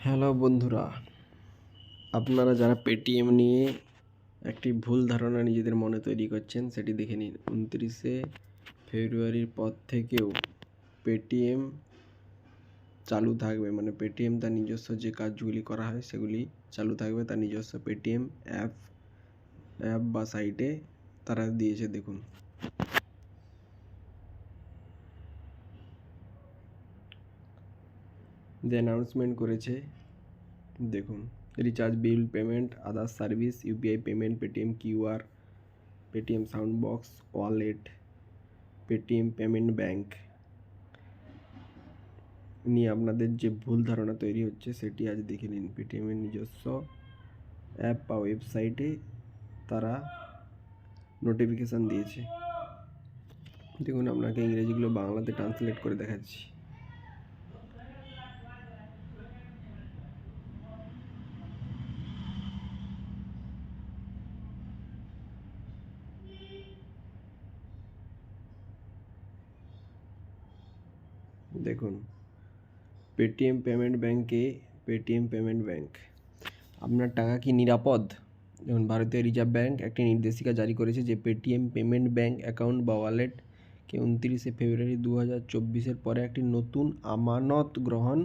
Hello বন্ধুরা, আপনারা যারা পেটিএম নিয়ে একটি ভুল ধারণা নিজেদের মনে তৈরি করছেন, সেটি দেখে নিন। উনত্রিশে ফেব্রুয়ারির পর থেকেও পেটিএম চালু থাকবে। মানে পেটিএম তার নিজস্ব যে কাজগুলি করা হয়, সেগুলি চালু থাকবে। তার নিজস্ব পেটিএম অ্যাপ অ্যাপ বা সাইটে তারা দিয়েছে। দেখুন। যে অ্যানাউন্সমেন্ট করেছে, দেখুন recharge bill payment others service UPI payment Paytm QR Paytm sound box wallet Paytm payment bank নিয়ে আপনাদের যে ভুল ধারণা তৈরি হচ্ছে, সেটি আজ দেখে নিন। পেটিএমের নিজস্ব অ্যাপ বা ওয়েবসাইটে তারা নোটিফিকেশান দিয়েছে। দেখুন, আপনাকে ইংরেজিগুলো বাংলাতে ট্রান্সলেট করে দেখাচ্ছি। দেখুন পেটিএম পেমেন্ট ব্যাংকে পেটিএম পেমেন্ট ব্যাংক আপনার টাকা কি নিরাপদ? যেমন ভারতীয় রিজার্ভ ব্যাংক একটি নির্দেশিকা জারি করেছে যে পেটিএম পেমেন্ট ব্যাংক অ্যাকাউন্ট বা ওয়ালেটকে উনত্রিশে ফেব্রুয়ারি দু হাজার চব্বিশের পরে একটি নতুন আমানত গ্রহণ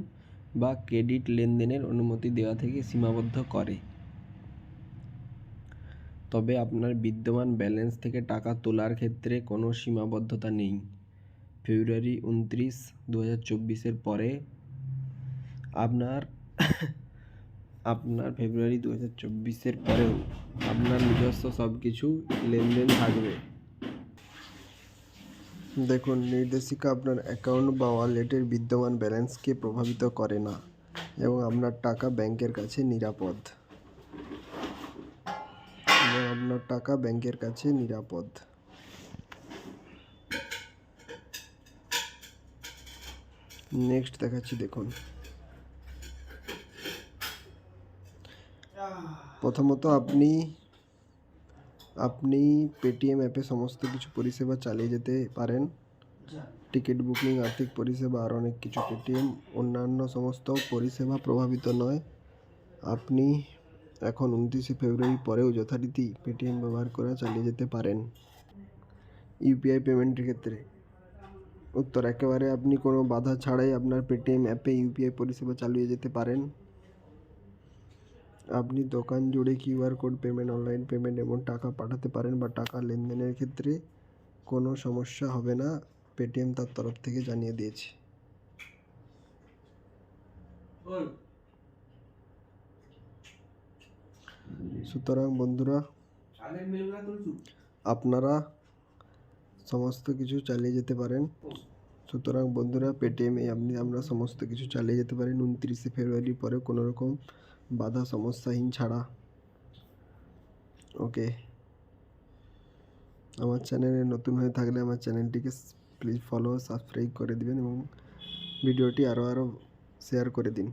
বা ক্রেডিট লেনদেনের অনুমতি দেওয়া থেকে সীমাবদ্ধ করে। তবে আপনার বিদ্যমান ব্যালেন্স থেকে টাকা তোলার ক্ষেত্রে কোনো সীমাবদ্ধতা নেই। ফেব্রুয়ারি উনত্রিশ দু হাজার চব্বিশের পরে আপনার আপনার ফেব্রুয়ারি দু হাজার চব্বিশের পরেও আপনার নিজস্ব সব কিছু লেনদেন থাকবে। দেখুন, নির্দেশিকা আপনার অ্যাকাউন্ট বা ওয়ালেটের বিদ্যমান ব্যালেন্সকে প্রভাবিত করে না এবং আপনার টাকা ব্যাংকের কাছে নিরাপদ। এবং আপনার টাকা ব্যাংকের কাছে নিরাপদ। নেক্সট দেখাচ্ছি দেখুন। প্রথমত আপনি আপনি পেটিএম অ্যাপে সমস্ত কিছু পরিষেবা চালিয়ে যেতে পারেন। টিকিট বুকিং আর্থিক পরিষেবা আর অনেক কিছু পেটিএম অন্যান্য সমস্ত পরিষেবা প্রভাবিত নয়। আপনি এখন উনত্রিশে ফেব্রুয়ারি পরেও যথারীতি পেটিএম ব্যবহার করে চালিয়ে যেতে পারেন। ইউপিআই পেমেন্টের ক্ষেত্রে। উত্তর, একেবারে আপনি কোনো বাধা ছাড়াই আপনার পেটিএম অ্যাপে ইউপিআই পরিষেবা চালিয়ে যেতে পারেন। আপনি দোকান জুড়ে QR code payment, online payment এবং টাকা পাঠাতে পারেন বা টাকা লেনদেনের ক্ষেত্রে কোনো সমস্যা হবে না, পেটিএম তার তরফ থেকে জানিয়ে দিয়েছে। সুতরাং বন্ধুরা, আপনারা সমস্ত কিছু চালিয়ে যেতে পারেন। সুতরাং বন্ধুরা পেটিএমে আপনি, আমরা সমস্ত কিছু চালিয়ে যেতে পারেন। উনত্রিশে ফেব্রুয়ারির পরে কোনো রকম বাধা, সমস্যাহীন ছাড়া। ওকে। আমার চ্যানেলে নতুন হয়ে থাকলে আমার চ্যানেলটিকে প্লিজ ফলো সাবস্ক্রাইব করে দিবেন এবং ভিডিওটি আরও আরও শেয়ার করে দিন।